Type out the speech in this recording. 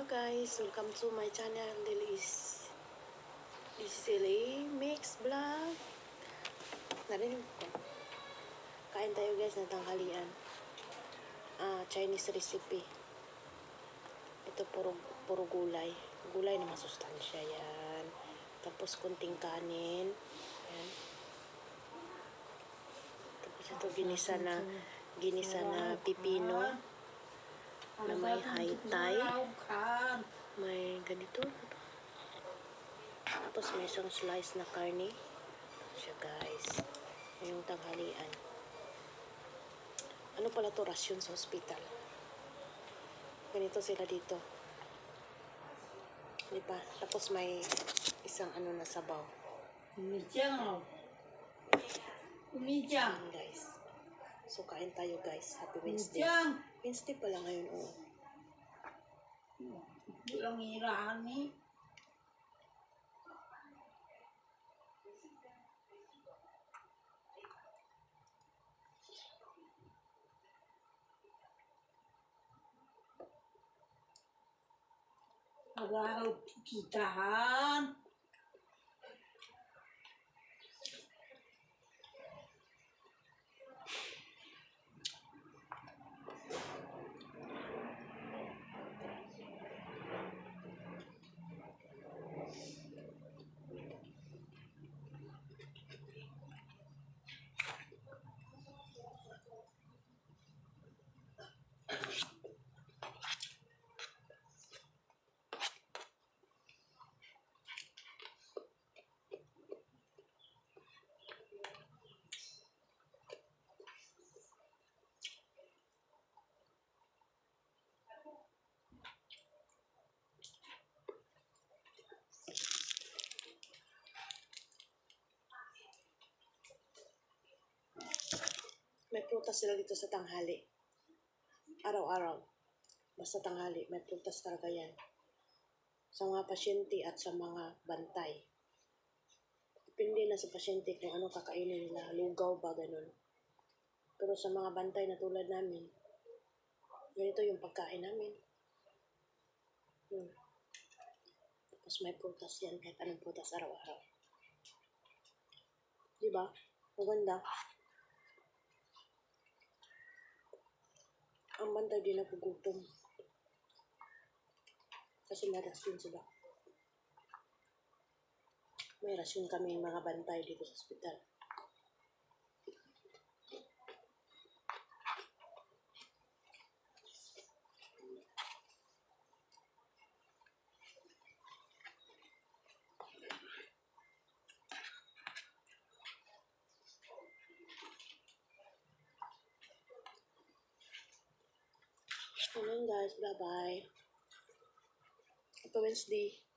Hello guys, welcome to my channel. This is LA Mix Vlog. Narinig ko. Kain tayo guys ng tanghalian. Ah, Chinese recipe. Ito puro, puro gulay. Gulay na masustansya yan. Tapos kunting kanin. Yan. Tapos ito ginisa na ginisa na pipino na may high-tie. May ganito. Tapos may isang slice na karne. Siya guys. Yung tanghalian. Ano pala to rasyon sa hospital? Ganito sila dito. Di ba? Tapos may isang ano na sabaw. Umijang. Umijang. Yan guys. So kain tayo guys. Happy Wednesday. Umijang. Wednesday pala ngayon. Oh. Walang irahan ni. Araw kitahan. May prutas sila dito sa tanghali. Araw-araw. Basta tanghali, may prutas talaga yan. Sa mga pasyente at sa mga bantay. Depende na sa pasyente kung ano kakainin nila. Lugaw ba, ganun. Pero sa mga bantay na tulad namin, ganito yung pagkain namin. Hmm. Tapos may prutas yan, kahit anong prutas araw-araw. Di ba? Maganda. Ang bantay din nagugutom. Kasi may rasyon sila. May rasyon kami mga bantay dito sa ospital. Ayun guys, bye-bye. Happy Wednesday.